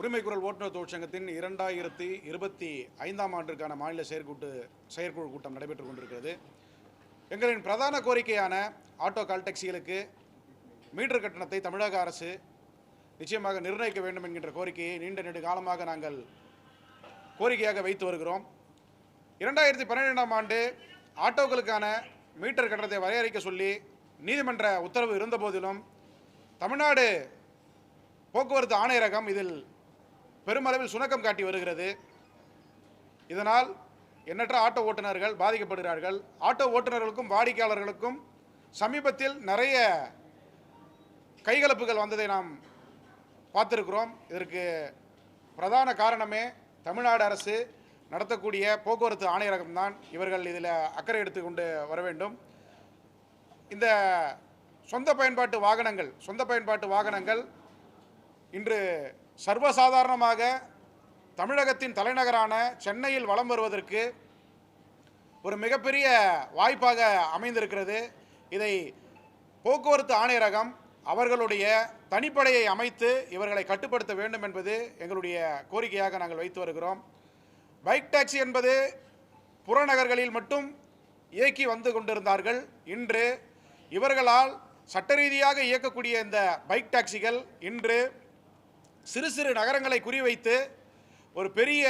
உரிமை குரல் ஓட்டுநர் தொழிற்சங்கத்தின் இரண்டாயிரத்தி இருபத்தி ஐந்தாம் ஆண்டிற்கான மாநில செயற்கூட்டு செயற்குழு கூட்டம் நடைபெற்றுக் கொண்டிருக்கிறது. எங்களின் பிரதான கோரிக்கையான ஆட்டோ கால் டாக்ஸிகளுக்கு மீட்டர் கட்டணத்தை தமிழக அரசு நிச்சயமாக நிர்ணயிக்க வேண்டும் என்கின்ற கோரிக்கையை நீண்ட நெடு காலமாக நாங்கள் கோரிக்கையாக வைத்து வருகிறோம். இரண்டாயிரத்தி பன்னிரெண்டாம் ஆண்டு ஆட்டோக்களுக்கான மீட்டர் கட்டணத்தை வரையறைக்க சொல்லி நீதிமன்ற உத்தரவு இருந்தபோதிலும் தமிழ்நாடு போக்குவரத்து ஆணையரகம் இதில் பெருமளவில் சுணக்கம் காட்டி வருகிறது. இதனால் எண்ணற்ற ஆட்டோ ஓட்டுநர்கள் பாதிக்கப்படுகிறார்கள். ஆட்டோ ஓட்டுநர்களுக்கும் வாடிக்கையாளர்களுக்கும் சமீபத்தில் நிறைய கைகலப்புகள் வந்ததை நாம் பார்த்துருக்கிறோம். இதற்கு பிரதான காரணமே தமிழ்நாடு அரசு நடத்தக்கூடிய போக்குவரத்து ஆணையரகம்தான். இவர்கள் இதில் அக்கறை எடுத்துக்கொண்டு வர வேண்டும். இந்த சொந்த பயன்பாட்டு வாகனங்கள் சொந்த பயன்பாட்டு வாகனங்கள் இன்று சர்வசாதாரணமாக தமிழகத்தின் தலைநகரான சென்னையில் வலம் வருவதற்கு ஒரு மிகப்பெரிய வாய்ப்பாக அமைந்திருக்கிறது. இதை போக்குவரத்து ஆணையரகம் அவர்களுடைய தனிப்படையை அமைத்து இவர்களை கட்டுப்படுத்த வேண்டும் என்பது எங்களுடைய கோரிக்கையாக நாங்கள் வைத்து வருகிறோம். பைக் டாக்ஸி என்பது புறநகர்களில் மட்டும் இயக்கி வந்து கொண்டிருந்தார்கள். இன்று இவர்களால் சட்ட ரீதியாக இயக்கக்கூடிய இந்த பைக் டாக்ஸிகள் இன்று சிறு சிறு நகரங்களை குறிவைத்து ஒரு பெரிய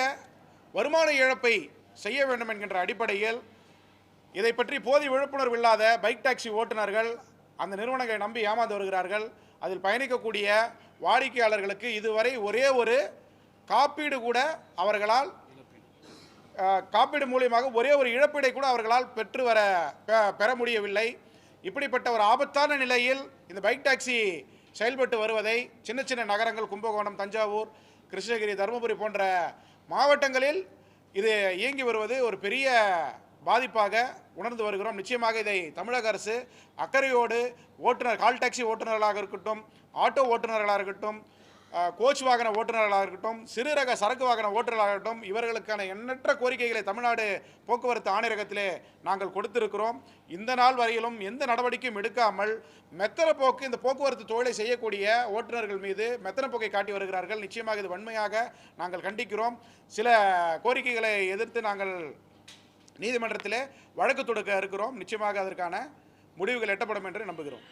வருமான இழப்பை செய்ய வேண்டும் என்கின்ற அடிப்படையில் இதை பற்றி போதிய விழிப்புணர்வு இல்லாத பைக் டாக்ஸி ஓட்டுநர்கள் அந்த நிறுவனங்களை நம்பி ஏமாந்து வருகிறார்கள். அதில் பயணிக்கக்கூடிய வாடிக்கையாளர்களுக்கு இதுவரை ஒரே ஒரு காப்பீடு கூட அவர்களால் காப்பீடு மூலியமாக ஒரே ஒரு இழப்பீடை கூட அவர்களால் பெற்று வர பெ- பெற முடியவில்லை. இப்படிப்பட்ட ஒரு ஆபத்தான நிலையில் இந்த பைக் டாக்ஸி செயல்பட்டு வருவதை சின்ன சின்ன நகரங்கள் கும்பகோணம் தஞ்சாவூர் கிருஷ்ணகிரி தருமபுரி போன்ற மாவட்டங்களில் இது இயங்கி வருவது ஒரு பெரிய பாதிப்பாக உணர்ந்து வருகிறோம். நிச்சயமாக இதை தமிழக அரசு அக்கறையோடு ஓட்டுநர் கால் டாக்ஸி ஓட்டுநர்களாக இருக்கட்டும் ஆட்டோ ஓட்டுநர்களாக இருக்கட்டும் கோச் வாகன ஓட்டுநர்களாக இருக்கட்டும் சிறு ரக சரக்கு வாகன ஓட்டுநர்களாக இருக்கட்டும் இவர்களுக்கான எண்ணற்ற கோரிக்கைகளை தமிழ்நாடு போக்குவரத்து ஆணையரகத்திலே நாங்கள் கொடுத்திருக்கிறோம். இந்த நாள் வரையிலும் எந்த நடவடிக்கையும் எடுக்காமல் மெத்தன போக்கு இந்த போக்குவரத்து தொழிலை செய்யக்கூடிய ஓட்டுநர்கள் மீது மெத்தன போக்கை காட்டி வருகிறார்கள். நிச்சயமாக இது வன்மையாக நாங்கள் கண்டிக்கிறோம். சில கோரிக்கைகளை எதிர்த்து நாங்கள் நீதிமன்றத்திலே வழக்கு தொடுக்க இருக்கிறோம். நிச்சயமாக அதற்கான முடிவுகள் எட்டப்படும் என்று நம்புகிறோம்.